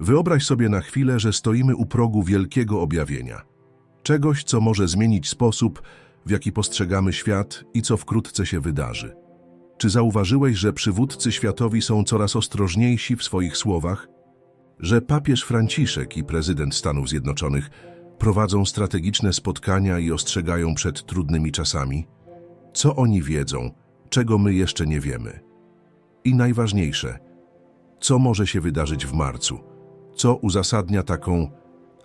Wyobraź sobie na chwilę, że stoimy u progu wielkiego objawienia. Czegoś, co może zmienić sposób, w jaki postrzegamy świat i co wkrótce się wydarzy. Czy zauważyłeś, że przywódcy światowi są coraz ostrożniejsi w swoich słowach? Że papież Franciszek i prezydent Stanów Zjednoczonych prowadzą strategiczne spotkania i ostrzegają przed trudnymi czasami? Co oni wiedzą, czego my jeszcze nie wiemy? I najważniejsze, co może się wydarzyć w marcu? Co uzasadnia taką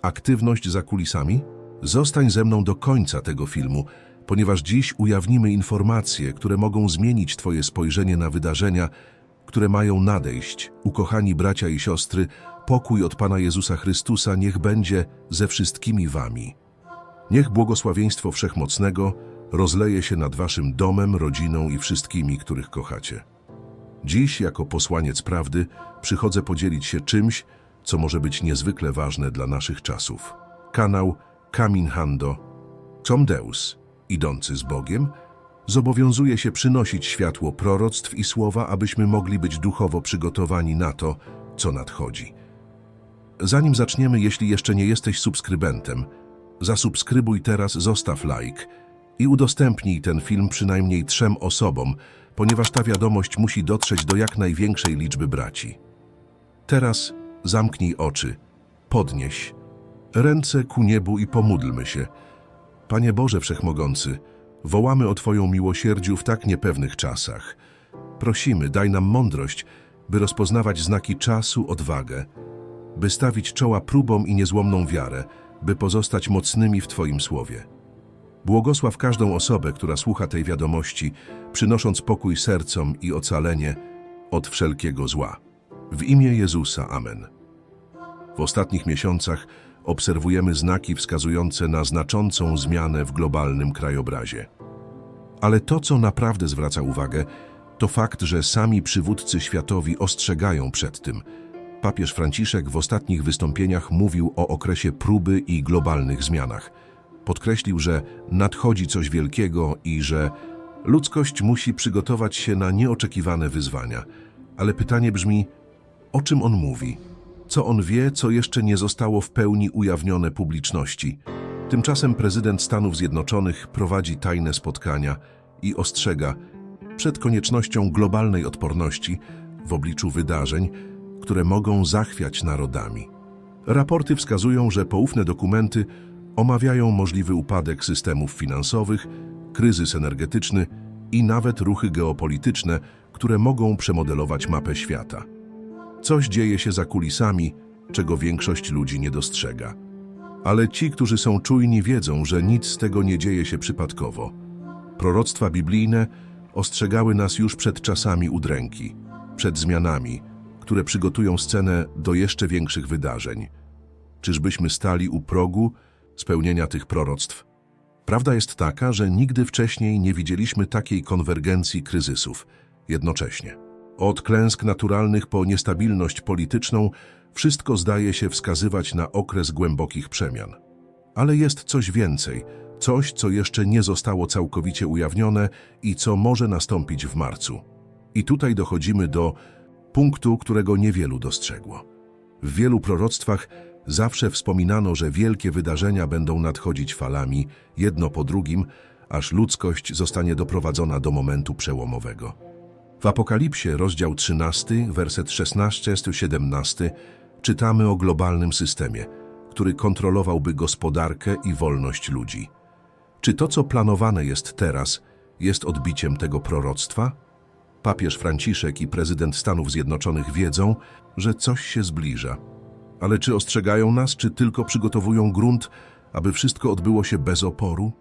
aktywność za kulisami? Zostań ze mną do końca tego filmu, ponieważ dziś ujawnimy informacje, które mogą zmienić Twoje spojrzenie na wydarzenia, które mają nadejść. Ukochani bracia i siostry, pokój od Pana Jezusa Chrystusa niech będzie ze wszystkimi Wami. Niech błogosławieństwo Wszechmocnego rozleje się nad Waszym domem, rodziną i wszystkimi, których kochacie. Dziś, jako posłaniec prawdy, przychodzę podzielić się czymś, co może być niezwykle ważne dla naszych czasów. Kanał Kamin Hando, Tom Deus, idący z Bogiem, zobowiązuje się przynosić światło proroctw i słowa, abyśmy mogli być duchowo przygotowani na to, co nadchodzi. Zanim zaczniemy, jeśli jeszcze nie jesteś subskrybentem, zasubskrybuj teraz, zostaw like i udostępnij ten film przynajmniej trzem osobom, ponieważ ta wiadomość musi dotrzeć do jak największej liczby braci. Teraz zamknij oczy, podnieś ręce ku niebu i pomódlmy się. Panie Boże Wszechmogący, wołamy o Twoją miłosierdziu w tak niepewnych czasach. Prosimy, daj nam mądrość, by rozpoznawać znaki czasu, odwagę, by stawić czoła próbom i niezłomną wiarę, by pozostać mocnymi w Twoim słowie. Błogosław każdą osobę, która słucha tej wiadomości, przynosząc pokój sercom i ocalenie od wszelkiego zła. W imię Jezusa. Amen. W ostatnich miesiącach obserwujemy znaki wskazujące na znaczącą zmianę w globalnym krajobrazie. Ale to, co naprawdę zwraca uwagę, to fakt, że sami przywódcy światowi ostrzegają przed tym. Papież Franciszek w ostatnich wystąpieniach mówił o okresie próby i globalnych zmianach. Podkreślił, że nadchodzi coś wielkiego i że ludzkość musi przygotować się na nieoczekiwane wyzwania. Ale pytanie brzmi, o czym on mówi? Co on wie, co jeszcze nie zostało w pełni ujawnione publiczności? Tymczasem prezydent Stanów Zjednoczonych prowadzi tajne spotkania i ostrzega przed koniecznością globalnej odporności w obliczu wydarzeń, które mogą zachwiać narodami. Raporty wskazują, że poufne dokumenty omawiają możliwy upadek systemów finansowych, kryzys energetyczny i nawet ruchy geopolityczne, które mogą przemodelować mapę świata. Coś dzieje się za kulisami, czego większość ludzi nie dostrzega. Ale ci, którzy są czujni, wiedzą, że nic z tego nie dzieje się przypadkowo. Proroctwa biblijne ostrzegały nas już przed czasami udręki, przed zmianami, które przygotują scenę do jeszcze większych wydarzeń. Czyżbyśmy stali u progu spełnienia tych proroctw? Prawda jest taka, że nigdy wcześniej nie widzieliśmy takiej konwergencji kryzysów jednocześnie. Od klęsk naturalnych po niestabilność polityczną wszystko zdaje się wskazywać na okres głębokich przemian. Ale jest coś więcej, coś, co jeszcze nie zostało całkowicie ujawnione i co może nastąpić w marcu. I tutaj dochodzimy do punktu, którego niewielu dostrzegło. W wielu proroctwach zawsze wspominano, że wielkie wydarzenia będą nadchodzić falami, jedno po drugim, aż ludzkość zostanie doprowadzona do momentu przełomowego. W Apokalipsie, rozdział 13, werset 16-17, czytamy o globalnym systemie, który kontrolowałby gospodarkę i wolność ludzi. Czy to, co planowane jest teraz, jest odbiciem tego proroctwa? Papież Franciszek i prezydent Stanów Zjednoczonych wiedzą, że coś się zbliża. Ale czy ostrzegają nas, czy tylko przygotowują grunt, aby wszystko odbyło się bez oporu?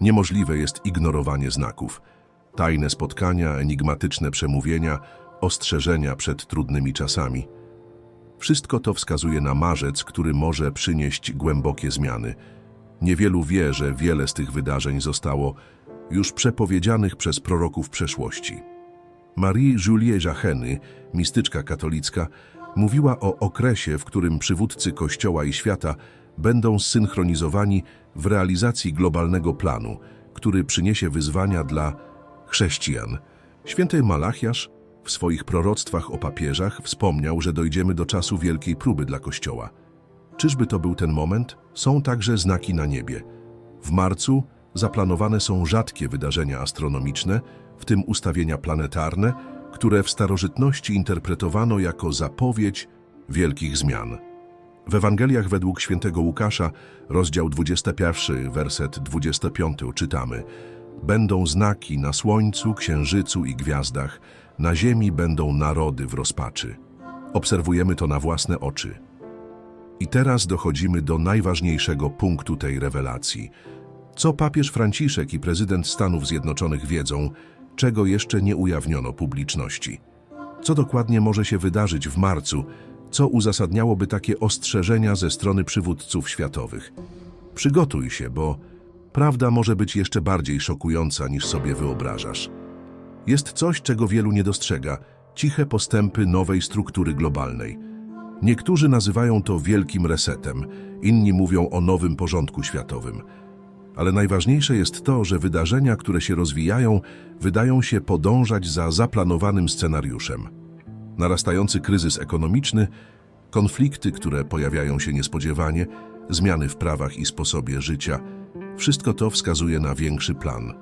Niemożliwe jest ignorowanie znaków. Tajne spotkania, enigmatyczne przemówienia, ostrzeżenia przed trudnymi czasami. Wszystko to wskazuje na marzec, który może przynieść głębokie zmiany. Niewielu wie, że wiele z tych wydarzeń zostało już przepowiedzianych przez proroków przeszłości. Marie-Julie Jacheny, mistyczka katolicka, mówiła o okresie, w którym przywódcy Kościoła i świata będą zsynchronizowani w realizacji globalnego planu, który przyniesie wyzwania dla chrześcijan. Święty Malachiasz w swoich proroctwach o papieżach wspomniał, że dojdziemy do czasu wielkiej próby dla Kościoła. Czyżby to był ten moment? Są także znaki na niebie. W marcu zaplanowane są rzadkie wydarzenia astronomiczne, w tym ustawienia planetarne, które w starożytności interpretowano jako zapowiedź wielkich zmian. W Ewangeliach według świętego Łukasza, rozdział 21, werset 25 czytamy Będą znaki na słońcu, księżycu i gwiazdach, na ziemi będą narody w rozpaczy. Obserwujemy to na własne oczy. I teraz dochodzimy do najważniejszego punktu tej rewelacji. Co papież Franciszek i prezydent Stanów Zjednoczonych wiedzą, czego jeszcze nie ujawniono publiczności? Co dokładnie może się wydarzyć w marcu, co uzasadniałoby takie ostrzeżenia ze strony przywódców światowych? Przygotuj się, bo prawda może być jeszcze bardziej szokująca niż sobie wyobrażasz. Jest coś, czego wielu nie dostrzega ciche postępy nowej struktury globalnej. Niektórzy nazywają to wielkim resetem, inni mówią o nowym porządku światowym. Ale najważniejsze jest to, że wydarzenia, które się rozwijają, wydają się podążać za zaplanowanym scenariuszem. Narastający kryzys ekonomiczny, konflikty, które pojawiają się niespodziewanie, zmiany w prawach i sposobie życia wszystko to wskazuje na większy plan.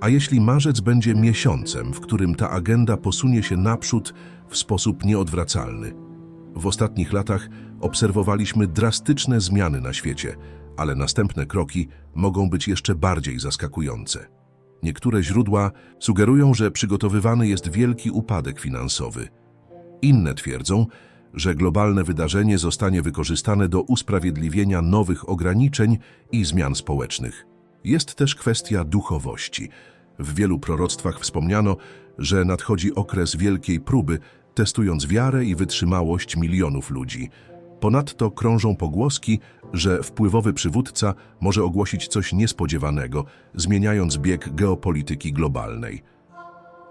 A jeśli marzec będzie miesiącem, w którym ta agenda posunie się naprzód w sposób nieodwracalny? W ostatnich latach obserwowaliśmy drastyczne zmiany na świecie, ale następne kroki mogą być jeszcze bardziej zaskakujące. Niektóre źródła sugerują, że przygotowywany jest wielki upadek finansowy. Inne twierdzą, że globalne wydarzenie zostanie wykorzystane do usprawiedliwienia nowych ograniczeń i zmian społecznych. Jest też kwestia duchowości. W wielu proroctwach wspomniano, że nadchodzi okres wielkiej próby, testując wiarę i wytrzymałość milionów ludzi. Ponadto krążą pogłoski, że wpływowy przywódca może ogłosić coś niespodziewanego, zmieniając bieg geopolityki globalnej.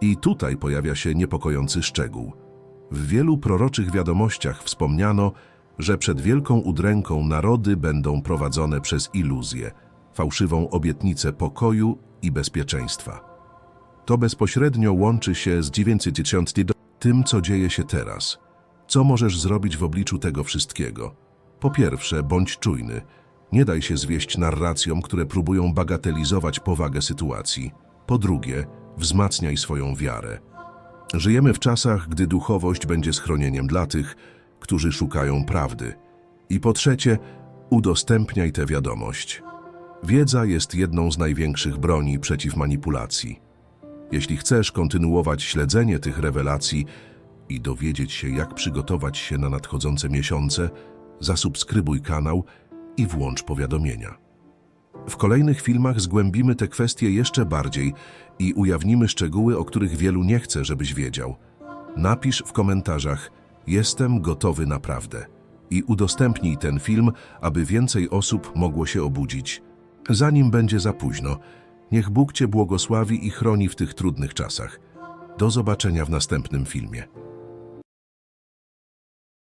I tutaj pojawia się niepokojący szczegół. W wielu proroczych wiadomościach wspomniano, że przed wielką udręką narody będą prowadzone przez iluzję, fałszywą obietnicę pokoju i bezpieczeństwa. To bezpośrednio łączy się z 910 do tym, co dzieje się teraz. Co możesz zrobić w obliczu tego wszystkiego? Po pierwsze, bądź czujny. Nie daj się zwieść narracjom, które próbują bagatelizować powagę sytuacji. Po drugie, wzmacniaj swoją wiarę. Żyjemy w czasach, gdy duchowość będzie schronieniem dla tych, którzy szukają prawdy. I po trzecie, udostępniaj tę wiadomość. Wiedza jest jedną z największych broni przeciw manipulacji. Jeśli chcesz kontynuować śledzenie tych rewelacji i dowiedzieć się, jak przygotować się na nadchodzące miesiące, zasubskrybuj kanał i włącz powiadomienia. W kolejnych filmach zgłębimy te kwestie jeszcze bardziej i ujawnimy szczegóły, o których wielu nie chce, żebyś wiedział. Napisz w komentarzach Jestem gotowy naprawdę i udostępnij ten film, aby więcej osób mogło się obudzić. Zanim będzie za późno, niech Bóg Cię błogosławi i chroni w tych trudnych czasach. Do zobaczenia w następnym filmie.